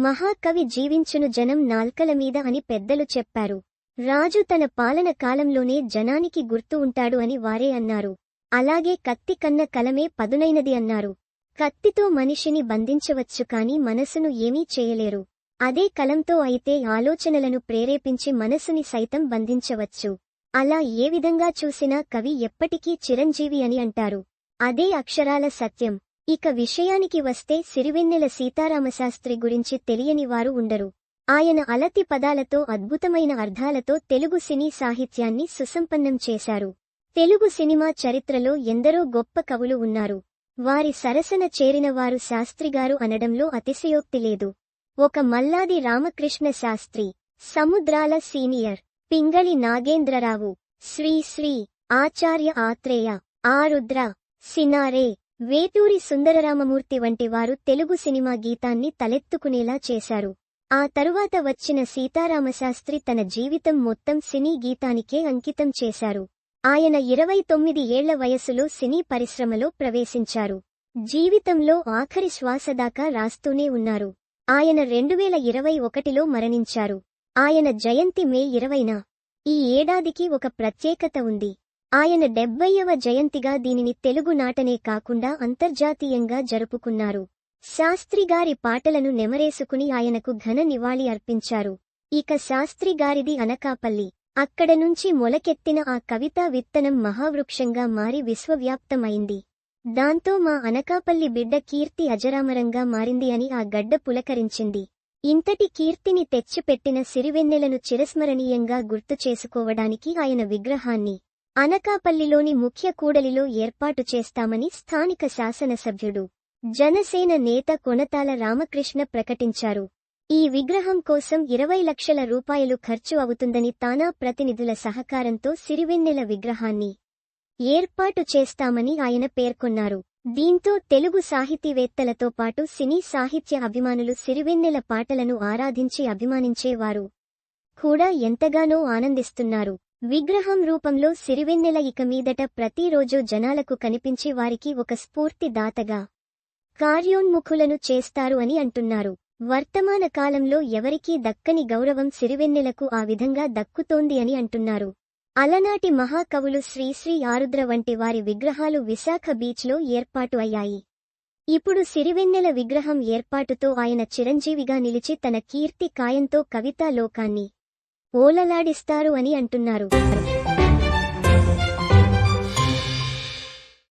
మహాకవి జీవించును జనం నాల్కల మీద అని పెద్దలు చెప్పారు. రాజు తన పాలన కాలంలోనే జనానికి గుర్తు ఉంటాడు అని వారే అన్నారు. అలాగే కత్తి కన్న కలమే పదునైనది అన్నారు. కత్తితో మనిషిని బంధించవచ్చు కాని మనసును ఏమీ చేయలేరు. అదే కలంతో అయితే ఆలోచనలను ప్రేరేపించి మనసుని సైతం బంధించవచ్చు. అలా ఏ విధంగా చూసినా కవి ఎప్పటికీ చిరంజీవి అని అంటారు. అదే అక్షరాల సత్యం. ఇక విషయానికి వస్తే సిరివెన్నెల సీతారామశాస్త్రి గురించి తెలియని వారు ఉండరు. ఆయన అలతి పదాలతో అద్భుతమైన అర్థాలతో తెలుగు సినీ సాహిత్యాన్ని సుసంపన్నం చేశారు. తెలుగు సినిమా చరిత్రలో ఎందరో గొప్ప కవులు ఉన్నారు. వారి సరసన చేరినవారు శాస్త్రిగారు అనడంలో అతిశయోక్తి లేదు. ఒక మల్లాది రామకృష్ణ శాస్త్రి సముద్రాల సీనియర్ పింగళి నాగేంద్రరావు శ్రీ శ్రీ ఆచార్య ఆత్రేయ ఆరుద్ర సినారే వేటూరి సుందరరామమూర్తి వంటి వారు తెలుగు సినిమా గీతాన్ని తలెత్తుకునేలా చేశారు. ఆ తరువాత వచ్చిన సీతారామశాస్త్రి తన జీవితం మొత్తం సినీ గీతానికే అంకితం చేశారు. ఆయన ఇరవై తొమ్మిది ఏళ్ళ వయసులో సినీ పరిశ్రమలో ప్రవేశించారు. జీవితంలో ఆఖరి శ్వాసదాకా రాస్తూనే ఉన్నారు. ఆయన రెండువేల ఇరవై ఒకటిలో మరణించారు. ఆయన జయంతి మే ఇరవైన. ఈ ఏడాదికి ఒక ప్రత్యేకత ఉంది. ఆయన డెబ్బయ్యవ జయంతిగా దీనిని తెలుగు నాటనే కాకుండా అంతర్జాతీయంగా జరుపుకున్నారు. శాస్త్రిగారి పాటలను నెమరేసుకుని ఆయనకు ఘన నివాళి అర్పించారు. ఇక శాస్త్రిగారిది అనకాపల్లి. అక్కడ నుంచి మొలకెత్తిన ఆ కవితా విత్తనం మహావృక్షంగా మారి విశ్వవ్యాప్తమైంది. దాంతో మా అనకాపల్లి బిడ్డ కీర్తి అజరామరంగా మారింది అని ఆ గడ్డ పులకరించింది. ఇంతటి కీర్తిని తెచ్చిపెట్టిన సిరివెన్నెలను చిరస్మరణీయంగా గుర్తు చేసుకోవడానికి ఆయన విగ్రహాన్ని అనకాపల్లిలోని ముఖ్య కూడలిలో ఏర్పాటు చేస్తామని స్థానిక శాసనసభ్యుడు జనసేన నేత కొనతాల రామకృష్ణ ప్రకటించారు. ఈ విగ్రహం కోసం ఇరవై లక్షల రూపాయలు ఖర్చు అవుతుందని తానా ప్రతినిధుల సహకారంతో సిరివెన్నెల విగ్రహాన్ని ఏర్పాటు చేస్తామని ఆయన పేర్కొన్నారు. దీంతో తెలుగు సాహితీవేత్తలతో పాటు సినీ సాహిత్య అభిమానులు సిరివెన్నెల పాటలను ఆరాధించి అభిమానించేవారు కూడా ఎంతగానో ఆనందిస్తున్నారు. విగ్రహం రూపంలో సిరివెన్నెల ఇక మీదట ప్రతిరోజు జనాలకు కనిపించి వారికి ఒక స్ఫూర్తి దాతగా కార్యోన్ముఖులను చేస్తారు అని అంటున్నారు. వర్తమాన కాలంలో ఎవరికీ దక్కని గౌరవం సిరివెన్నెలకు ఆ విధంగా దక్కుతోంది అని అంటున్నారు. అలనాటి మహాకవులు శ్రీశ్రీ ఆరుద్ర వంటి వారి విగ్రహాలు విశాఖ బీచ్లో ఏర్పాటు అయ్యాయి. ఇప్పుడు సిరివెన్నెల విగ్రహం ఏర్పాటుతో ఆయన చిరంజీవిగా నిలిచి తన కీర్తి కాయంతో కవితా లోకాన్ని ఓలలాడిస్తారు అని అంటున్నారు.